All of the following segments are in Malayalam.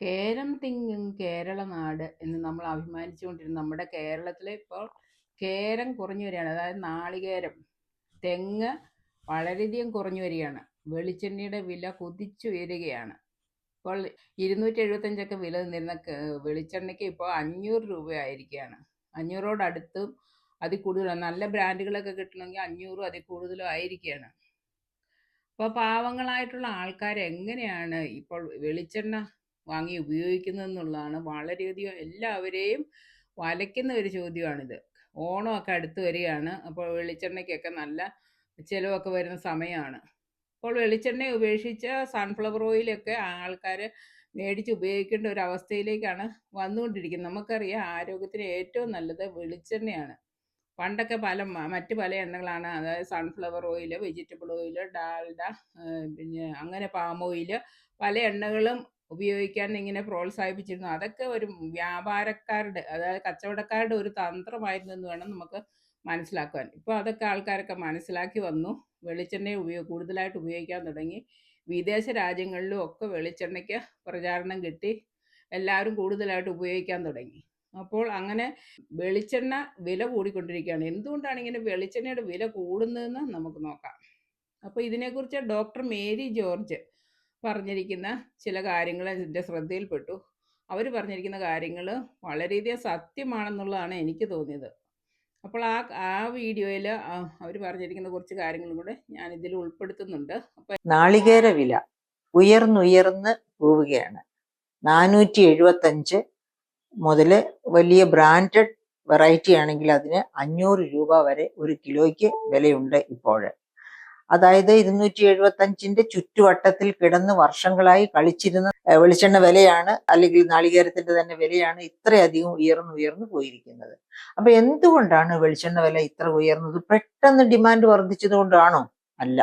കേരം തിങ്ങും കേരള നാട് എന്ന് നമ്മൾ അഭിമാനിച്ചുകൊണ്ടിരുന്ന നമ്മുടെ കേരളത്തിലെ ഇപ്പോൾ കേരം കുറഞ്ഞു വരികയാണ് അതായത് നാളികേരം. തെങ്ങ് വളരെയധികം കുറഞ്ഞു വരികയാണ് വെളിച്ചെണ്ണയുടെ വില കുതിച്ചു ഉയരുകയാണ് ഇപ്പോൾ ഇരുന്നൂറ്റി എഴുപത്തഞ്ചൊക്കെ വില നിന്നിരുന്ന വെളിച്ചെണ്ണയ്ക്ക് ഇപ്പോൾ അഞ്ഞൂറ് രൂപയായിരിക്കുകയാണ്. അഞ്ഞൂറോടടുത്തും അതിൽ കൂടുതലാണ്. നല്ല ബ്രാൻഡുകളൊക്കെ കിട്ടണമെങ്കിൽ അഞ്ഞൂറും അതിൽ കൂടുതലും ആയിരിക്കുകയാണ്. അപ്പോൾ പാവങ്ങളായിട്ടുള്ള ആൾക്കാർ എങ്ങനെയാണ് ഇപ്പോൾ വെളിച്ചെണ്ണ വാങ്ങി ഉപയോഗിക്കുന്നതെന്നുള്ളതാണ് വളരെയധികം എല്ലാവരെയും വലയ്ക്കുന്ന ഒരു ചോദ്യമാണിത്. ഓണമൊക്കെ അടുത്ത് വരികയാണ്. അപ്പോൾ വെളിച്ചെണ്ണയ്ക്കൊക്കെ നല്ല ചിലവൊക്കെ വരുന്ന സമയമാണ്. അപ്പോൾ വെളിച്ചെണ്ണ ഉപേക്ഷിച്ച് സൺഫ്ലവർ ഓയിലൊക്കെ ആൾക്കാർ മേടിച്ച് ഉപയോഗിക്കേണ്ട ഒരു അവസ്ഥയിലേക്കാണ് വന്നുകൊണ്ടിരിക്കുന്നത്. നമുക്കറിയാം ആരോഗ്യത്തിന് ഏറ്റവും നല്ലത് വെളിച്ചെണ്ണയാണ്. പണ്ടൊക്കെ പല മറ്റു പല എണ്ണകളാണ്. അതായത് sunflower oil vegetable oil Dalda പിന്നെ അങ്ങനെ പാം ഓയിൽ പല എണ്ണകളും ഉപയോഗിക്കാൻ ഇങ്ങനെ പ്രോത്സാഹിപ്പിച്ചിരുന്നു. അതൊക്കെ ഒരു വ്യാപാരക്കാരുടെ അതായത് കച്ചവടക്കാരുടെ ഒരു തന്ത്രമായിരുന്നു എന്ന് വേണം നമുക്ക് മനസ്സിലാക്കുവാൻ. ഇപ്പോൾ അതൊക്കെ ആൾക്കാരൊക്കെ മനസ്സിലാക്കി വന്നു. വെളിച്ചെണ്ണ ഉപയോഗ കൂടുതലായിട്ട് ഉപയോഗിക്കാൻ തുടങ്ങി. വിദേശ രാജ്യങ്ങളിലും ഒക്കെ വെളിച്ചെണ്ണയ്ക്ക് പ്രചാരണം കിട്ടി. എല്ലാവരും കൂടുതലായിട്ട് ഉപയോഗിക്കാൻ തുടങ്ങി. അപ്പോൾ അങ്ങനെ വെളിച്ചെണ്ണ വില കൂടിക്കൊണ്ടിരിക്കുകയാണ്. എന്തുകൊണ്ടാണ് ഇങ്ങനെ വെളിച്ചെണ്ണയുടെ വില കൂടുന്നതെന്ന് നമുക്ക് നോക്കാം. അപ്പോൾ ഇതിനെക്കുറിച്ച് ഡോക്ടർ മേരി ജോർജ് പറഞ്ഞിരിക്കുന്ന ചില കാര്യങ്ങൾ എന്റെ ശ്രദ്ധയിൽപ്പെട്ടു. അവർ പറഞ്ഞിരിക്കുന്ന കാര്യങ്ങൾ വളരെയധികം സത്യമാണെന്നുള്ളതാണ് എനിക്ക് തോന്നിയത്. അപ്പോൾ ആ ആ വീഡിയോയിൽ അവർ പറഞ്ഞിരിക്കുന്ന കുറച്ച് കാര്യങ്ങളും കൂടെ ഞാൻ ഇതിൽ ഉൾപ്പെടുത്തുന്നുണ്ട്. അപ്പം നാളികേര വില ഉയർന്നുയർന്ന് പോവുകയാണ്. നാനൂറ്റി എഴുപത്തഞ്ച് മുതൽ വലിയ ബ്രാൻഡഡ് വെറൈറ്റി ആണെങ്കിൽ അതിന് അഞ്ഞൂറ് രൂപ വരെ ഒരു കിലോയ്ക്ക് വിലയുണ്ട് ഇപ്പോൾ. അതായത് ഇരുന്നൂറ്റി എഴുപത്തഞ്ചിന്റെ ചുറ്റുവട്ടത്തിൽ കിടന്ന് വർഷങ്ങളായി കളിച്ചിരുന്ന വെളിച്ചെണ്ണ വിലയാണ് അല്ലെങ്കിൽ നാളികേരത്തിന്റെ തന്നെ വിലയാണ് ഇത്രയധികം ഉയർന്നു ഉയർന്നു പോയിരിക്കുന്നത്. അപ്പൊ എന്തുകൊണ്ടാണ് വെളിച്ചെണ്ണ വില ഇത്ര ഉയർന്നത്? പെട്ടെന്ന് ഡിമാൻഡ് വർദ്ധിച്ചത് കൊണ്ടാണോ അല്ല.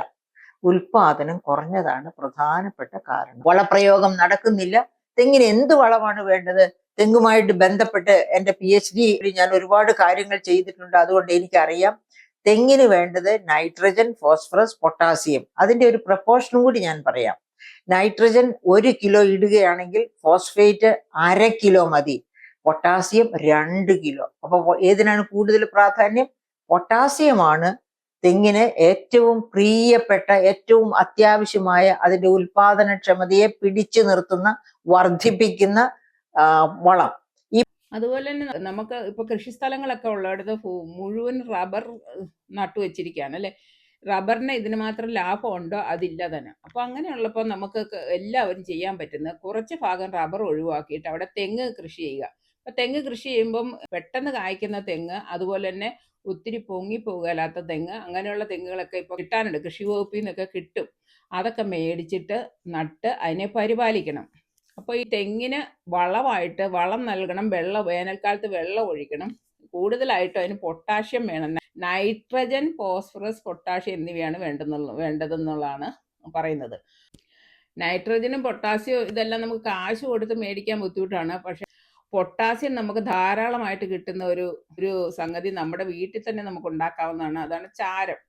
ഉൽപാദനം കുറഞ്ഞതാണ് പ്രധാനപ്പെട്ട കാരണം. വളപ്രയോഗം നടക്കുന്നില്ല. തെങ്ങിന് എന്ത് വളമാണ് വേണ്ടത്? തെങ്ങുമായിട്ട് ബന്ധപ്പെട്ട് എന്റെ പി എച്ച് ഡി ഞാൻ ഒരുപാട് കാര്യങ്ങൾ ചെയ്തിട്ടുണ്ട്. അതുകൊണ്ട് എനിക്കറിയാം. തെങ്ങിന് വേണ്ടത് നൈട്രജൻ ഫോസ്ഫറസ് പൊട്ടാസ്യം അതിന്റെ ഒരു പ്രപ്പോർഷനും കൂടി ഞാൻ പറയാം. നൈട്രജൻ ഒരു കിലോ ഇടുകയാണെങ്കിൽ ഫോസ്ഫേറ്റ് അര കിലോ മതി. പൊട്ടാസ്യം രണ്ട് കിലോ അപ്പോൾ ഏതിനാണ് കൂടുതൽ പ്രാധാന്യം? പൊട്ടാസ്യമാണ് തെങ്ങിന് ഏറ്റവും പ്രിയപ്പെട്ട ഏറ്റവും അത്യാവശ്യമായ അതിന്റെ ഉൽപാദനക്ഷമതയെ പിടിച്ചു നിർത്തുന്ന വർദ്ധിപ്പിക്കുന്ന വളം. അതുപോലെ തന്നെ നമുക്ക് ഇപ്പോൾ കൃഷിസ്ഥലങ്ങളൊക്കെ ഉള്ളിടത്ത് മുഴുവൻ റബ്ബർ നട്ടു വെച്ചിരിക്കുകയാണ് അല്ലേ? റബ്ബറിന് ഇതിന് മാത്രം ലാഭം ഉണ്ടോ? അതില്ല തന്നെ. അപ്പോൾ അങ്ങനെയുള്ളപ്പോൾ നമുക്ക് എല്ലാവരും ചെയ്യാൻ പറ്റുന്ന കുറച്ച് ഭാഗം റബ്ബർ ഒഴിവാക്കിയിട്ട് അവിടെ തെങ്ങ് കൃഷി ചെയ്യുക. അപ്പോൾ തെങ്ങ് കൃഷി ചെയ്യുമ്പം പെട്ടെന്ന് കായ്ക്കുന്ന തെങ്ങ് അതുപോലെ തന്നെ ഒത്തിരി പോകാത്ത തെങ്ങ് അങ്ങനെയുള്ള തെങ്ങുകളൊക്കെ ഇപ്പോൾ കിട്ടാനുണ്ട്. കൃഷി വകുപ്പിൽ നിന്നൊക്കെ കിട്ടും. അതൊക്കെ മേടിച്ചിട്ട് നട്ട് അതിനെ പരിപാലിക്കണം. അപ്പോൾ ഈ തെങ്ങിന് വളമായിട്ട് വളം നൽകണം വെള്ളം വേനൽക്കാലത്ത് വെള്ളം ഒഴിക്കണം. കൂടുതലായിട്ടും അതിന് പൊട്ടാഷ്യം വേണം. നൈട്രജൻ ഫോസ്ഫറസ് പൊട്ടാഷ്യം എന്നിവയാണ് വേണ്ടെന്നുള്ള വേണ്ടതെന്നുള്ളതാണ് പറയുന്നത്. നൈട്രജനും പൊട്ടാസ്യവും ഇതെല്ലാം നമുക്ക് കാശ് കൊടുത്ത് മേടിക്കാൻ ബുദ്ധിമുട്ടാണ്. പക്ഷെ പൊട്ടാസ്യം നമുക്ക് ധാരാളമായിട്ട് കിട്ടുന്ന ഒരു ഒരു സംഗതി നമ്മുടെ വീട്ടിൽ തന്നെ നമുക്ക് ഉണ്ടാക്കാവുന്നതാണ്. അതാണ് ചാരം.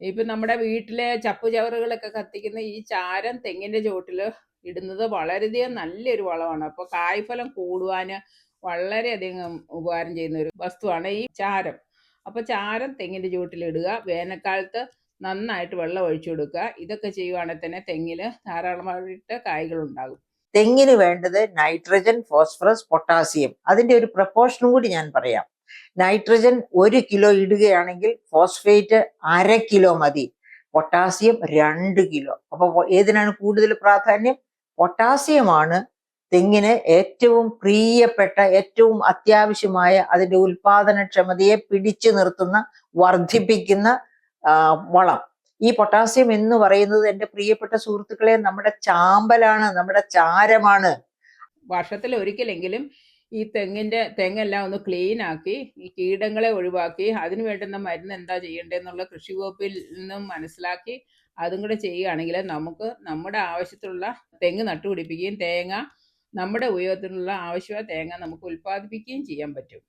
ഇപ്പം നമ്മുടെ വീട്ടിലെ ചപ്പുചവറുകളൊക്കെ കത്തിക്കുന്ന ഈ ചാരം തെങ്ങിന്റെ ചോട്ടിൽ ഇടുന്നത് വളരെയധികം നല്ലൊരു വളമാണ്. അപ്പോൾ കായ്ഫലം കൂടുവാൻ വളരെയധികം ഉപകാരം ചെയ്യുന്ന ഒരു വസ്തുവാണ് ഈ ചാരം. അപ്പോൾ ചാരം തെങ്ങിന്റെ ചുവട്ടിലിടുക വേനൽക്കാലത്ത് നന്നായിട്ട് വെള്ളം ഒഴിച്ചു കൊടുക്കുക. ഇതൊക്കെ ചെയ്യുവാണെങ്കിൽ തന്നെ തെങ്ങിൽ ധാരാളമായിട്ട് കായ്കൾ ഉണ്ടാകും. തെങ്ങിന് വേണ്ടത് നൈട്രജൻ ഫോസ്ഫറസ് പൊട്ടാസ്യം. അതിന്റെ ഒരു പ്രപ്പോർഷനും കൂടി ഞാൻ പറയാം. നൈട്രജൻ ഒരു കിലോ ഇടുകയാണെങ്കിൽ ഫോസ്ഫേറ്റ് അര കിലോ മതി. പൊട്ടാസ്യം രണ്ട് കിലോ. അപ്പൊ ഏതിനാണ് കൂടുതൽ പ്രാധാന്യം? പൊട്ടാസ്യമാണ് തെങ്ങിന് ഏറ്റവും പ്രിയപ്പെട്ട ഏറ്റവും അത്യാവശ്യമായ അതിന്റെ ഉൽപാദനക്ഷമതയെ പിടിച്ചു നിർത്തുന്ന വർദ്ധിപ്പിക്കുന്ന വളം. ഈ പൊട്ടാസ്യം എന്ന് പറയുന്നത് എന്റെ പ്രിയപ്പെട്ട സുഹൃത്തുക്കളെ നമ്മുടെ ചാമ്പലാണ് നമ്മുടെ ചാരമാണ്. വർഷത്തിൽ ഒരിക്കലെങ്കിലും ഈ തെങ്ങിന്റെ തെങ്ങെല്ലാം ഒന്ന് ക്ലീൻ ആക്കി ഈ കീടങ്ങളെ ഒഴിവാക്കി അതിനു വേണ്ടുന്ന മരുന്ന് എന്താ ചെയ്യേണ്ടതെന്നുള്ള കൃഷി വകുപ്പിൽ നിന്നും മനസ്സിലാക്കി അതും കൂടെ ചെയ്യുകയാണെങ്കിൽ നമുക്ക് നമ്മുടെ ആവശ്യത്തിലുള്ള തെങ്ങ് നട്ടുപിടിപ്പിക്കുകയും തേങ്ങ നമ്മുടെ ഉപയോഗത്തിനുള്ള ആവശ്യമായ തേങ്ങ നമുക്ക് ഉൽപ്പാദിപ്പിക്കുകയും ചെയ്യാൻ പറ്റും.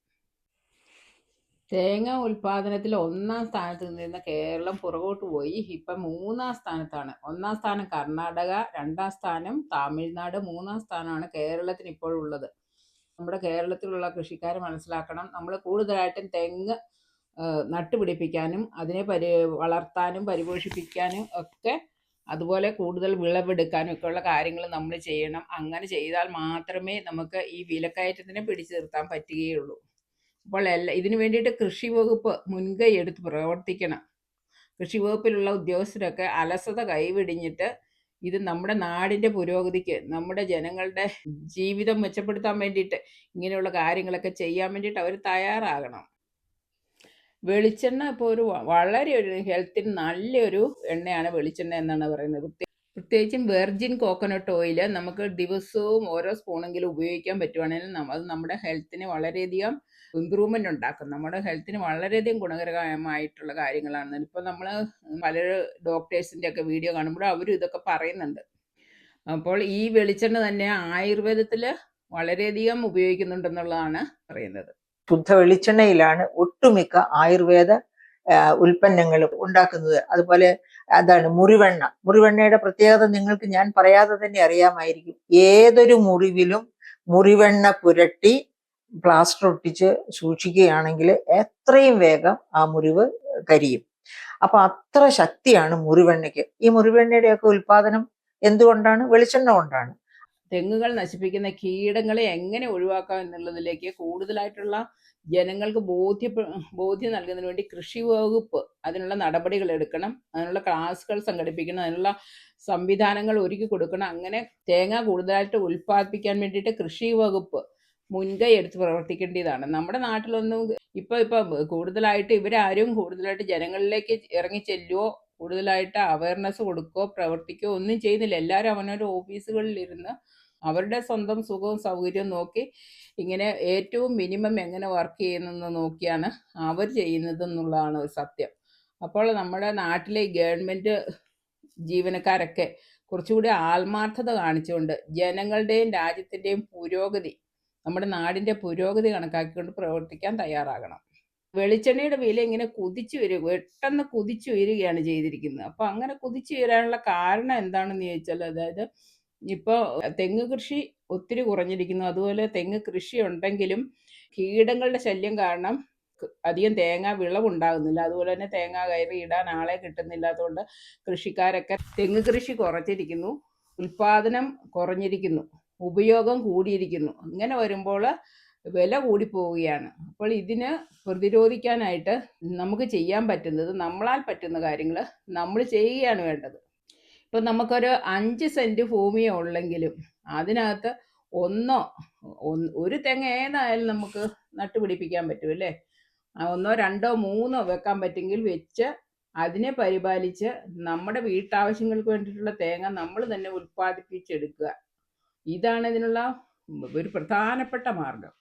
തേങ്ങ ഉൽപാദനത്തിൽ ഒന്നാം സ്ഥാനത്ത് നിന്നിരുന്ന കേരളം പുറകോട്ട് പോയി. ഇപ്പം മൂന്നാം സ്ഥാനത്താണ്. ഒന്നാം സ്ഥാനം കർണാടക രണ്ടാം സ്ഥാനം തമിഴ്നാട് മൂന്നാം സ്ഥാനമാണ് കേരളത്തിന് ഇപ്പോഴുള്ളത്. നമ്മുടെ കേരളത്തിലുള്ള കൃഷിക്കാർ മനസ്സിലാക്കണം. നമ്മൾ കൂടുതലായിട്ടും തെങ്ങ് നട്ടുപിടിപ്പിക്കാനും അതിനെ പരി വളർത്താനും പരിപോഷിപ്പിക്കാനും ഒക്കെ അതുപോലെ കൂടുതൽ വിളവെടുക്കാനും ഒക്കെ ഉള്ള കാര്യങ്ങൾ നമ്മൾ ചെയ്യണം. അങ്ങനെ ചെയ്താൽ മാത്രമേ നമുക്ക് ഈ വിലക്കയറ്റത്തിനെ പിടിച്ചു നിർത്താൻ പറ്റുകയുള്ളൂ. അപ്പോൾ എല്ലാ ഇതിനു വേണ്ടിയിട്ട് കൃഷി വകുപ്പ് മുൻകൈ എടുത്ത് പ്രവർത്തിക്കണം. കൃഷി വകുപ്പിലുള്ള ഉദ്യോഗസ്ഥരൊക്കെ അലസത കൈവിടിഞ്ഞിട്ട് ഇത് നമ്മുടെ നാടിന്റെ പുരോഗതിക്ക് നമ്മുടെ ജനങ്ങളുടെ ജീവിതം മെച്ചപ്പെടുത്താൻ വേണ്ടിയിട്ട് ഇങ്ങനെയുള്ള കാര്യങ്ങളൊക്കെ ചെയ്യാൻ വേണ്ടിയിട്ട് അവർ തയ്യാറാകണം. വെളിച്ചെണ്ണ ഇപ്പോൾ ഒരു വളരെ ഒരു ഹെൽത്തിന് നല്ലൊരു എണ്ണയാണ് വെളിച്ചെണ്ണ എന്നാണ് പറയുന്നത്. പ്രത്യേക- പ്രത്യേകിച്ചും വെർജിൻ കോക്കനട്ട് ഓയിൽ നമുക്ക് ദിവസവും ഓരോ സ്പൂണെങ്കിലും ഉപയോഗിക്കാൻ പറ്റുവാണെങ്കിൽ അത് നമ്മുടെ ഹെൽത്തിന് വളരെയധികം ഇമ്പ്രൂവ്മെന്റ് ഉണ്ടാക്കും. നമ്മുടെ ഹെൽത്തിന് വളരെയധികം ഗുണകരമായിട്ടുള്ള കാര്യങ്ങളാണ്. ഇപ്പോൾ നമ്മൾ പല ഡോക്ടേഴ്സിന്റെ ഒക്കെ വീഡിയോ കാണുമ്പോൾ അവരും ഇതൊക്കെ പറയുന്നുണ്ട്. അപ്പോൾ ഈ വെളിച്ചെണ്ണ തന്നെ ആയുർവേദത്തിൽ വളരെയധികം ഉപയോഗിക്കുന്നുണ്ടെന്നുള്ളതാണ് പറയുന്നത്. ശുദ്ധ വെളിച്ചെണ്ണയിലാണ് ഒട്ടുമിക്ക ആയുർവേദ ഉൽപ്പന്നങ്ങൾ ഉണ്ടാക്കുന്നത്. അതുപോലെ അതാണ് മുറിവെണ്ണ. മുറിവെണ്ണയുടെ പ്രത്യേകത നിങ്ങൾക്ക് ഞാൻ പറയാതെ തന്നെ അറിയാമായിരിക്കും. ഏതൊരു മുറിവിലും മുറിവെണ്ണ പുരട്ടി പ്ലാസ്റ്റർ ഒട്ടിച്ച് സൂക്ഷിക്കുകയാണെങ്കിൽ എത്രയും വേഗം ആ മുറിവ് കരിയും. അപ്പൊ അത്ര ശക്തിയാണ് മുറിവെണ്ണയ്ക്ക്. ഈ മുറിവെണ്ണയുടെയൊക്കെ ഉൽപാദനം എന്തുകൊണ്ടാണ്? വെളിച്ചെണ്ണ കൊണ്ടാണ്. തെങ്ങുകൾ നശിപ്പിക്കുന്ന കീടങ്ങളെ എങ്ങനെ ഒഴിവാക്കാം എന്നുള്ളതിലേക്ക് കൂടുതലായിട്ടുള്ള ജനങ്ങൾക്ക് ബോധ്യ ബോധ്യം നൽകുന്നതിന് വേണ്ടി കൃഷി വകുപ്പ് അതിനുള്ള നടപടികൾ എടുക്കണം. അതിനുള്ള ക്ലാസുകൾ സംഘടിപ്പിക്കണം. അതിനുള്ള സംവിധാനങ്ങൾ ഒരുക്കി കൊടുക്കണം. അങ്ങനെ തേങ്ങ കൂടുതലായിട്ട് ഉൽപ്പാദിപ്പിക്കാൻ വേണ്ടിയിട്ട് കൃഷി വകുപ്പ് മുൻകൈ എടുത്ത് പ്രവർത്തിക്കേണ്ടതാണ്. നമ്മുടെ നാട്ടിലൊന്നും ഇപ്പൊ ഇപ്പൊ കൂടുതലായിട്ട് ഇവരാരും കൂടുതലായിട്ട് ജനങ്ങളിലേക്ക് ഇറങ്ങി ചെല്ലുവോ കൂടുതലായിട്ട് അവയർനെസ് കൊടുക്കുകയോ പ്രവർത്തിക്കുകയോ ഒന്നും ചെയ്യുന്നില്ല. എല്ലാവരും അവനവരുടെ ഓഫീസുകളിൽ ഇരുന്ന് അവരുടെ സ്വന്തം സുഖവും സൗകര്യവും നോക്കി ഇങ്ങനെ ഏറ്റവും മിനിമം എങ്ങനെ വർക്ക് ചെയ്യുന്നെന്ന് നോക്കിയാണ് അവർ ചെയ്യുന്നത് എന്നുള്ളതാണ് ഒരു സത്യം. അപ്പോൾ നമ്മുടെ നാട്ടിലെ ഗവൺമെന്റ് ജീവനക്കാരൊക്കെ കുറച്ചുകൂടി ആത്മാർത്ഥത കാണിച്ചുകൊണ്ട് ജനങ്ങളുടെയും രാജ്യത്തിന്റെയും പുരോഗതി നമ്മുടെ നാടിന്റെ പുരോഗതി കണക്കാക്കിക്കൊണ്ട് പ്രവർത്തിക്കാൻ തയ്യാറാകണം. വെളിച്ചെണ്ണയുടെ വില ഇങ്ങനെ കുതിച്ചു വരിക പെട്ടെന്ന് കുതിച്ചു വരികയാണ് ചെയ്തിരിക്കുന്നത്. അപ്പോൾ അങ്ങനെ കുതിച്ചു വരാനുള്ള കാരണം എന്താണെന്ന് ചോദിച്ചാൽ അതായത് ഇപ്പോൾ തെങ്ങ് കൃഷി ഒത്തിരി കുറഞ്ഞിരിക്കുന്നു. അതുപോലെ തെങ്ങ് കൃഷി ഉണ്ടെങ്കിലും കീടങ്ങളുടെ ശല്യം കാരണം അധികം തേങ്ങ വിളവുണ്ടാകുന്നില്ല അതുപോലെ തന്നെ തേങ്ങ കയറി ഇടാൻ ആളെ കിട്ടുന്നില്ലാത്തതുകൊണ്ട് കൃഷിക്കാരൊക്കെ തെങ്ങ് കൃഷി കുറച്ചിരിക്കുന്നു. ഉൽപാദനം കുറഞ്ഞിരിക്കുന്നു. ഉപയോഗം കൂടിയിരിക്കുന്നു. അങ്ങനെ വരുമ്പോൾ വില കൂടിപ്പോവുകയാണ്. അപ്പോൾ ഇതിന് പ്രതിരോധിക്കാനായിട്ട് നമുക്ക് ചെയ്യാൻ പറ്റുന്നത് നമ്മളാൽ പറ്റുന്ന കാര്യങ്ങൾ നമ്മൾ ചെയ്യുകയാണ് വേണ്ടത്. ഇപ്പം നമുക്കൊരു അഞ്ച് സെന്റ് ഭൂമിയേ ഉള്ളെങ്കിലും അതിനകത്ത് ഒന്നോ ഒരു തെങ്ങ് ഏതായാലും നമുക്ക് നട്ടുപിടിപ്പിക്കാൻ പറ്റും അല്ലേ? ഒന്നോ രണ്ടോ മൂന്നോ വെക്കാൻ പറ്റുമെങ്കിൽ വെച്ച് അതിനെ പരിപാലിച്ച് നമ്മുടെ വീട്ടാവശ്യങ്ങൾക്ക് വേണ്ടിയിട്ടുള്ള തേങ്ങ നമ്മൾ തന്നെ ഉൽപ്പാദിപ്പിച്ചെടുക്കുക. ഇതാണ് ഇതിനുള്ള ഒരു പ്രധാനപ്പെട്ട മാർഗം.